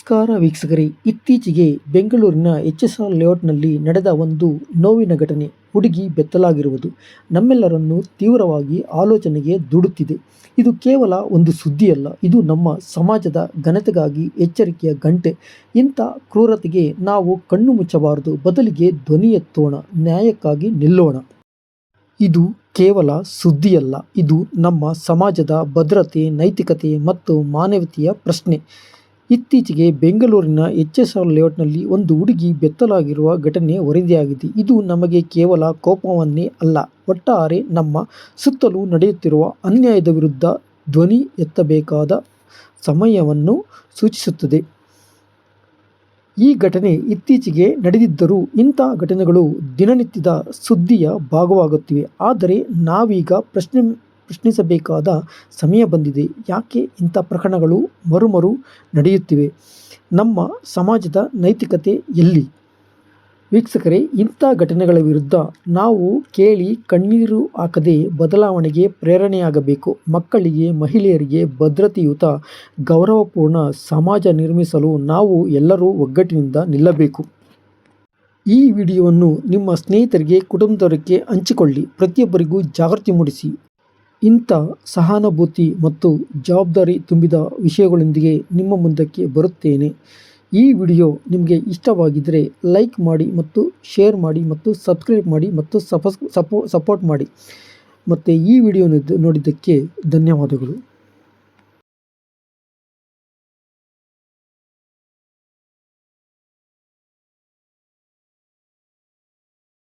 ನಮಸ್ಕಾರ ವೀಕ್ಷಕರೇ. ಇತ್ತೀಚೆಗೆ ಬೆಂಗಳೂರಿನ ಎಚ್ ಎಸ್ ಆರ್ ಲೇಔಟ್ನಲ್ಲಿ ನಡೆದ ಒಂದು ನೋವಿನ ಘಟನೆ ಹುಡುಗಿ ಬೆತ್ತಲಾಗಿರುವುದು ನಮ್ಮೆಲ್ಲರನ್ನು ತೀವ್ರವಾಗಿ ಆಲೋಚನೆಗೆ ದುಡುತ್ತಿದೆ. ಇದು ಕೇವಲ ಒಂದು ಸುದ್ದಿಯಲ್ಲ, ಇದು ನಮ್ಮ ಸಮಾಜದ ಘನತೆಗಾಗಿ ಎಚ್ಚರಿಕೆಯ ಗಂಟೆ. ಇಂಥ ಕ್ರೂರತೆಗೆ ನಾವು ಕಣ್ಣು ಮುಚ್ಚಬಾರದು, ಬದಲಿಗೆ ಧ್ವನಿ ಎತ್ತೋಣ, ನ್ಯಾಯಕ್ಕಾಗಿ ನಿಲ್ಲೋಣ. ಇದು ಕೇವಲ ಸುದ್ದಿಯಲ್ಲ, ಇದು ನಮ್ಮ ಸಮಾಜದ ಭದ್ರತೆ, ನೈತಿಕತೆ ಮತ್ತು ಮಾನವೀಯತೆಯ ಪ್ರಶ್ನೆ. ಇತ್ತೀಚೆಗೆ ಬೆಂಗಳೂರಿನ ಎಚ್ ಎಸ್ ಆರ್ ಲೇಔಟ್ನಲ್ಲಿ ಒಂದು ಹುಡುಗಿ ಬೆತ್ತಲಾಗಿರುವ ಘಟನೆ ವರದಿಯಾಗಿದೆ. ಇದು ನಮಗೆ ಕೇವಲ ಕೋಪವನ್ನೇ ಅಲ್ಲ, ಒಟ್ಟಾರೆ ನಮ್ಮ ಸುತ್ತಲೂ ನಡೆಯುತ್ತಿರುವ ಅನ್ಯಾಯದ ವಿರುದ್ಧ ಧ್ವನಿ ಎತ್ತಬೇಕಾದ ಸಮಯವನ್ನು ಸೂಚಿಸುತ್ತದೆ. ಈ ಘಟನೆ ಇತ್ತೀಚೆಗೆ ನಡೆದಿದ್ದರೂ ಇಂಥ ಘಟನೆಗಳು ದಿನನಿತ್ಯದ ಸುದ್ದಿಯ ಭಾಗವಾಗುತ್ತಿವೆ. ಆದರೆ ನಾವೀಗ ಪ್ರಶ್ನೆ ಪ್ರಶ್ನಿಸಬೇಕಾದ ಸಮಯ ಬಂದಿದೆ. ಯಾಕೆ ಇಂಥ ಪ್ರಕರಣಗಳು ಮರುಮರು ನಡೆಯುತ್ತಿವೆ? ನಮ್ಮ ಸಮಾಜದ ನೈತಿಕತೆ ಎಲ್ಲಿ? ವೀಕ್ಷಕರೇ, ಇಂಥ ಘಟನೆಗಳ ವಿರುದ್ಧ ನಾವು ಕೇಳಿ ಕಣ್ಣೀರು ಹಾಕದೆ ಬದಲಾವಣೆಗೆ ಪ್ರೇರಣೆಯಾಗಬೇಕು. ಮಕ್ಕಳಿಗೆ, ಮಹಿಳೆಯರಿಗೆ ಭದ್ರತೆಯುತ, ಗೌರವಪೂರ್ಣ ಸಮಾಜ ನಿರ್ಮಿಸಲು ನಾವು ಎಲ್ಲರೂ ಒಗ್ಗಟ್ಟಿನಿಂದ ನಿಲ್ಲಬೇಕು. ಈ ವಿಡಿಯೋವನ್ನು ನಿಮ್ಮ ಸ್ನೇಹಿತರಿಗೆ, ಕುಟುಂಬದವರಿಗೆ ಹಂಚಿಕೊಳ್ಳಿ. ಪ್ರತಿಯೊಬ್ಬರಿಗೂ ಜಾಗೃತಿ ಮೂಡಿಸಿ. ಇಂಥ ಸಹಾನುಭೂತಿ ಮತ್ತು ಜವಾಬ್ದಾರಿ ತುಂಬಿದ ವಿಷಯಗಳೊಂದಿಗೆ ನಿಮ್ಮ ಮುಂದಕ್ಕೆ ಬರುತ್ತೇನೆ. ಈ ವಿಡಿಯೋ ನಿಮಗೆ ಇಷ್ಟವಾಗಿದ್ದರೆ ಲೈಕ್ ಮಾಡಿ ಮತ್ತು ಶೇರ್ ಮಾಡಿ ಮತ್ತು ಸಬ್ಸ್ಕ್ರೈಬ್ ಮಾಡಿ ಮತ್ತು ಸಪಸ್ ಸಪೋ ಸಪೋರ್ಟ್ ಮಾಡಿ. ಮತ್ತು ಈ ವಿಡಿಯೋ ನೋಡಿದ್ದಕ್ಕೆ ಧನ್ಯವಾದಗಳು.